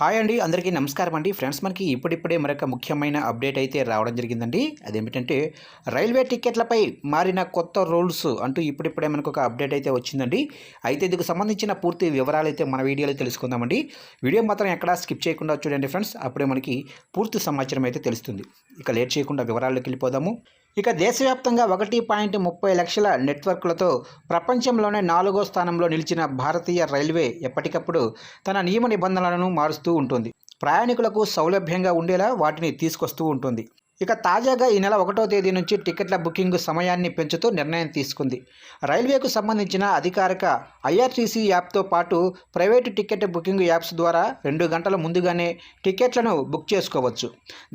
Hi అండి అందరికీ నమస్కారం అండి. ఫ్రెండ్స్ మనకి ఇప్పుడిప్పుడే మరొక ముఖ్యమైన అప్డేట్ అయితే రావడం జరిగిందండి. అదేమిటంటే రైల్వే టికెట్లపై మారిన కొత్త రూల్స్ అంటూ ఇప్పుడిప్పుడే మనకు ఒక అప్డేట్ అయితే వచ్చిందండి. అయితే ఇందుకు సంబంధించిన పూర్తి వివరాలు అయితే మన వీడియోలో తెలుసుకుందామండి. వీడియో మాత్రం ఎక్కడా స్కిప్ చేయకుండా చూడండి ఫ్రెండ్స్. అప్పుడే మనకి పూర్తి సమాచారం అయితే తెలుస్తుంది. ఇక లేట్ చేయకుండా వివరాల్లోకి వెళ్ళిపోదాము. ఇక దేశవ్యాప్తంగా ఒకటి పాయింట్ ముప్పై లక్షల నెట్వర్క్లతో ప్రపంచంలోనే నాలుగో స్థానంలో నిలిచిన భారతీయ రైల్వే ఎప్పటికప్పుడు తన నియమ నిబంధనలను మారుస్తూ ఉంటుంది. ప్రయాణికులకు సౌలభ్యంగా ఉండేలా వాటిని తీసుకొస్తూ ఉంటుంది. ఇక తాజాగా ఈ నెల ఒకటో తేదీ నుంచి టికెట్ల బుకింగ్ సమయాన్ని పెంచుతూ నిర్ణయం తీసుకుంది. రైల్వేకు సంబంధించిన అధికారిక ఐఆర్టీసీ యాప్తో పాటు ప్రైవేటు టికెట్ బుకింగ్ యాప్స్ ద్వారా రెండు గంటల ముందుగానే టికెట్లను బుక్ చేసుకోవచ్చు.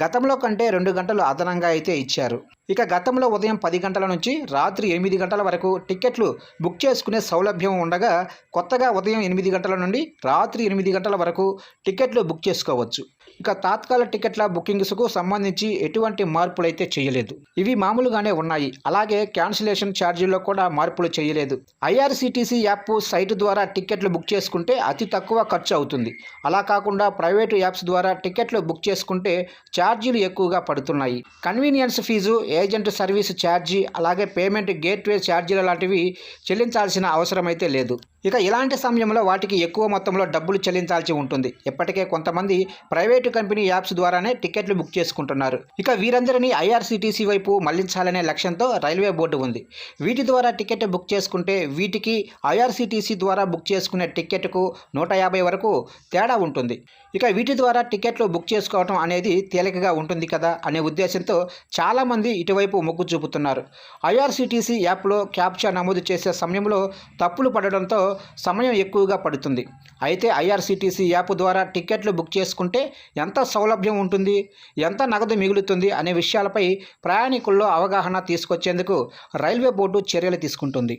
గతంలో కంటే రెండు గంటలు అదనంగా అయితే ఇచ్చారు. ఇక గతంలో ఉదయం పది గంటల నుంచి రాత్రి ఎనిమిది గంటల వరకు టికెట్లు బుక్ చేసుకునే సౌలభ్యం ఉండగా కొత్తగా ఉదయం ఎనిమిది గంటల నుండి రాత్రి ఎనిమిది గంటల వరకు టికెట్లు బుక్ చేసుకోవచ్చు. ఇక తాత్కాల టికెట్ల బుకింగ్స్కు సంబంధించి ఎటువంటి మార్పులు అయితే చేయలేదు. ఇవి మామూలుగానే ఉన్నాయి. అలాగే క్యాన్సిలేషన్ ఛార్జీల్లో కూడా మార్పులు చేయలేదు. ఐఆర్సీటీసీ యాప్ సైట్ ద్వారా టికెట్లు బుక్ చేసుకుంటే అతి తక్కువ ఖర్చు అవుతుంది. అలా కాకుండా ప్రైవేటు యాప్స్ ద్వారా టికెట్లు బుక్ చేసుకుంటే ఛార్జీలు ఎక్కువగా పడుతున్నాయి. Convenience fee agent service charge అలాగే పేమెంట్ గేట్వే ఛార్జీలు లాంటివి చెల్లించాల్సిన అవసరం అయితే లేదు. ఇక ఇలాంటి సమయంలో వాటికి ఎక్కువ మొత్తంలో డబ్బులు చెల్లించాల్సి ఉంటుంది. ఇప్పటికే కొంతమంది ప్రైవేట్ కంపెనీ యాప్స్ ద్వారానే టికెట్లు బుక్ చేసుకుంటున్నారు. ఇక వీరందరినీ ఐఆర్సీటీసీ వైపు మళ్ళించాలనే లక్ష్యంతో రైల్వే బోర్డు ఉంది. వీటి ద్వారా టికెట్ బుక్ చేసుకుంటే వీటికి ఐఆర్సీటీసీ ద్వారా బుక్ చేసుకునే టికెట్కు నూట యాభై వరకు తేడా ఉంటుంది. ఇక వీటి ద్వారా టికెట్లు బుక్ చేసుకోవడం అనేది తేలికగా ఉంటుంది కదా అనే ఉద్దేశంతో చాలామంది ఇటువైపు మొగ్గు చూపుతున్నారు. ఐఆర్సీటీసీ యాప్లో క్యాప్చా నమోదు చేసే సమయంలో తప్పులు పడడంతో సమయం ఎక్కువగా పడుతుంది. అయితే ఐఆర్సీటీసీ యాప్ ద్వారా టికెట్లు బుక్ చేసుకుంటే ఎంత సౌలభ్యం ఉంటుంది? ఎంత నగదు మిగులుతుంది? అనే విషయాలపై ప్రయాణికుల్లో అవగాహన తీసుకొచ్చేందుకు రైల్వే బోర్డు చర్యలు తీసుకుంటుంది.